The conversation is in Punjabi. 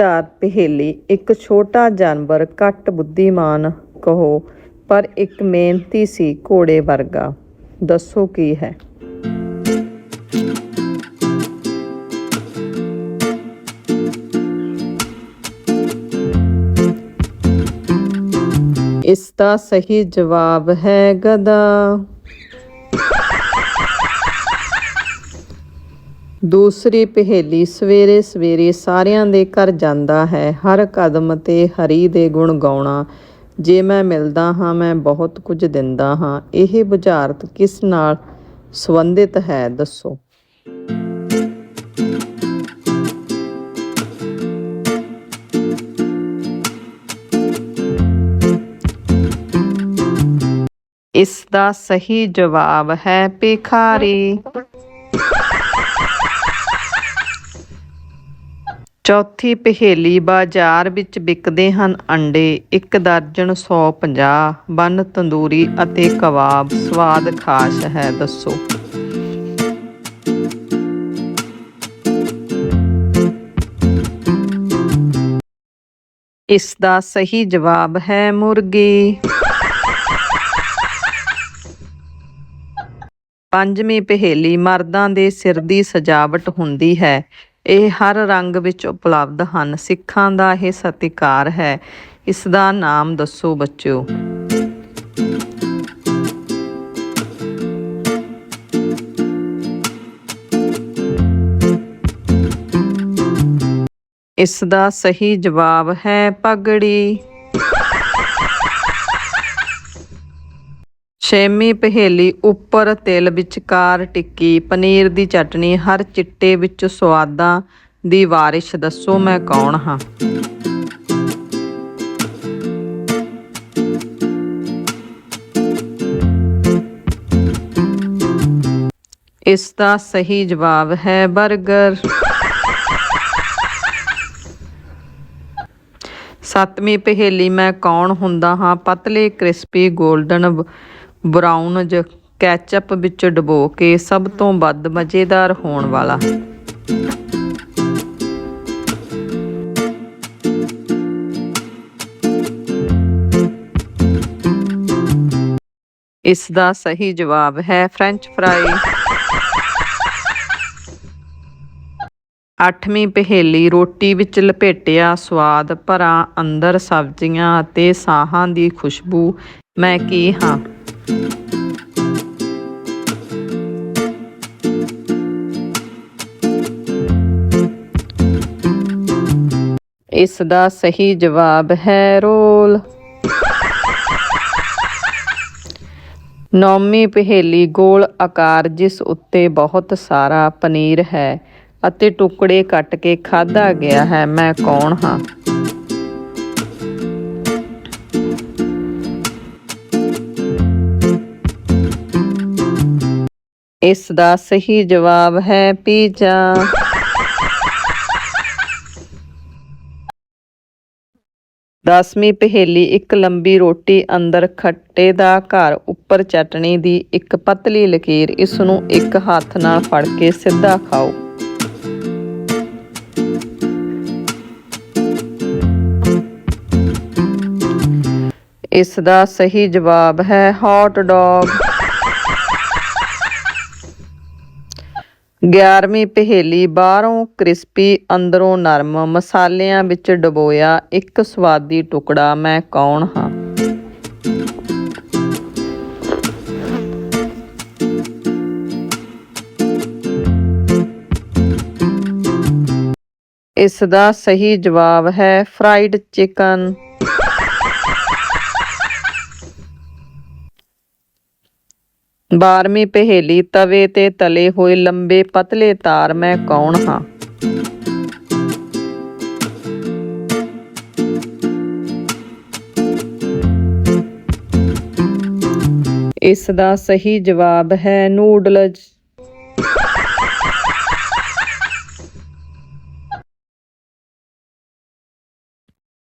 ਸਿਧਾਰਥ ਪਹੇਲੀ, ਇੱਕ ਛੋਟਾ ਜਾਨਵਰ ਘੱਟ ਬੁੱਧੀਮਾਨ ਕਹੋ, ਪਰ ਇੱਕ ਮਿਹਨਤੀ ਸੀ ਘੋੜੇ ਵਰਗਾ। ਦੱਸੋ ਕੀ ਹੈ? ਇਸ ਦਾ ਸਹੀ ਜਵਾਬ ਹੈ ਗਦਾ ਦੂਸਰੀ ਪਹੇਲੀ ਸਵੇਰੇ ਸਵੇਰੇ ਸਾਰਿਆਂ ਦੇ ਘਰ ਜਾਂਦਾ ਹੈ, ਹਰ ਕਦਮ ਤੇ ਹਰੀ ਦੇ ਗੁਣ ਗਾਉਣਾ। ਜੇ ਮੈਂ ਮਿਲਦਾ ਹਾਂ, ਮੈਂ ਬਹੁਤ ਕੁਝ ਦਿੰਦਾ ਹਾਂ। ਇਹ ਬੁਝਾਰਤ ਕਿਸ ਨਾਲ ਸੰਬੰਧਿਤ ਹੈ, ਦੱਸੋ? ਇਸ ਦਾ ਸਹੀ ਜਵਾਬ ਹੈ ਭਿਖਾਰੀ। ਚੌਥੀ ਪਹੇਲੀ ਬਾਜ਼ਾਰ ਵਿੱਚ ਵਿਕਦੇ ਹਨ ਅੰਡੇ, ਇੱਕ ਦਰਜਨ 150 ਬਨ ਤੰਦੂਰੀ ਅਤੇ ਕਬਾਬ, ਸਵਾਦ ਖਾਸ ਹੈ, ਦੱਸੋ। ਇਸ ਦਾ ਸਹੀ ਜਵਾਬ ਹੈ ਮੁਰਗੀ। ਪੰਜਵੀਂ ਪਹੇਲੀ ਮਰਦਾਂ ਦੇ ਸਿਰ ਦੀ ਸਜਾਵਟ ਹੁੰਦੀ ਹੈ। ਇਹ ਹਰ ਰੰਗ ਵਿੱਚ ਉਪਲਬਧ ਹਨ। ਸਿੱਖਾਂ ਦਾ ਇਹ ਸਤਿਕਾਰ ਹੈ। ਇਸ ਦਾ ਨਾਮ ਦੱਸੋ ਬੱਚਿਓ। ਇਸ ਦਾ ਸਹੀ ਜਵਾਬ ਹੈ ਪਗੜੀ। ਛੇਵੀਂ ਪਹੇਲੀ ਉੱਪਰ ਤਿਲ ਵਿਚਕਾਰ ਟਿੱਕੀ, ਪਨੀਰ ਦੀ ਚਟਣੀ ਹਰ ਚਿੱਟੇ ਵਿੱਚ ਸਵਾਦਾਂ ਦੀ ਵਾਰਿਸ਼ ਦੱਸੋ ਮੈਂ ਕੌਣ ਹਾਂ? ਇਸ ਦਾ ਸਹੀ ਜਵਾਬ ਹੈ 버ਗਰ ਸੱਤਵੀਂ ਪਹੇਲੀ ਮੈਂ ਕੌਣ ਹੁੰਦਾ ਹਾਂ? ਪਤਲੇ, ਕ੍ਰਿਸਪੀ 골ਡਨ ਬਰਾਊਨ ਜ ਕੈਚਅਪ ਵਿੱਚ ਡਬੋ ਕੇ ਸਭ ਤੋਂ ਵੱਧ ਮਜ਼ੇਦਾਰ ਹੋਣ ਵਾਲਾ। ਇਸ ਦਾ ਸਹੀ ਜਵਾਬ ਹੈ ਫ੍ਰੈਂਚ ਫਰਾਈ। ਅੱਠਵੀਂ ਪਹੇਲੀ ਰੋਟੀ ਵਿੱਚ ਲਪੇਟਿਆ ਸਵਾਦ ਭਰਾ ਅੰਦਰ ਸਬਜ਼ੀਆਂ ਅਤੇ ਸਾਹਾਂ ਦੀ ਖੁਸ਼ਬੂ ਮੈਂ ਕੀ, ਹਾਂ। ਇਸ ਦਾ ਸਹੀ ਜਵਾਬ ਹੈ ਰੋਲ। ਨੌਮੀ ਪਹੇਲੀ ਗੋਲ ਆਕਾਰ, ਜਿਸ ਉੱਤੇ ਬਹੁਤ ਸਾਰਾ ਪਨੀਰ ਹੈ ਅਤੇ ਟੁਕੜੇ ਕੱਟ ਕੇ ਖਾਧਾ ਗਿਆ ਹੈ, ਮੈਂ ਕੌਣ ਹਾਂ? ਇਸ ਦਾ ਸਹੀ ਜਵਾਬ ਹੈ ਪੀਜ਼ਾ। ਦਸਵੀਂ ਪਹੇਲੀ ਇੱਕ ਲੰਬੀ ਰੋਟੀ ਅੰਦਰ ਖੱਟੇ ਦਾ ਘਰ, ਉੱਪਰ ਚਟਣੀ ਦੀ ਇੱਕ ਪਤਲੀ ਲਕੀਰ ਇਸ ਨੂੰ ਇੱਕ ਹੱਥ ਨਾਲ ਫੜ ਕੇ ਸਿੱਧਾ ਖਾਓ। ਇਸ ਦਾ ਸਹੀ ਜਵਾਬ ਹੈ ਹੌਟ ਡੌਗ 11ਵੀਂ ਪਹੇਲੀ ਬਾਹਰੋਂ ਕ੍ਰਿਸਪੀ ਅੰਦਰੋਂ ਨਰਮ ਮਸਾਲਿਆਂ ਵਿੱਚ ਡਬੋਇਆ ਇੱਕ ਸਵਾਦੀ ਟੁਕੜਾ ਮੈਂ ਕੌਣ ਹਾਂ? ਇਸ ਦਾ ਸਹੀ ਜਵਾਬ ਹੈ ਫਰਾਈਡ ਚਿਕਨ। ਬਾਰਵੀਂ ਪਹੇਲੀ ਤਵੇ ਤੇ ਤਲੇ ਹੋਏ ਲੰਬੇ ਪਤਲੇ ਤਾਰ ਮੈਂ ਕੌਣ ਹਾਂ? ਇਸ ਦਾ ਸਹੀ ਜਵਾਬ ਹੈ ਨੂਡਲਜ਼।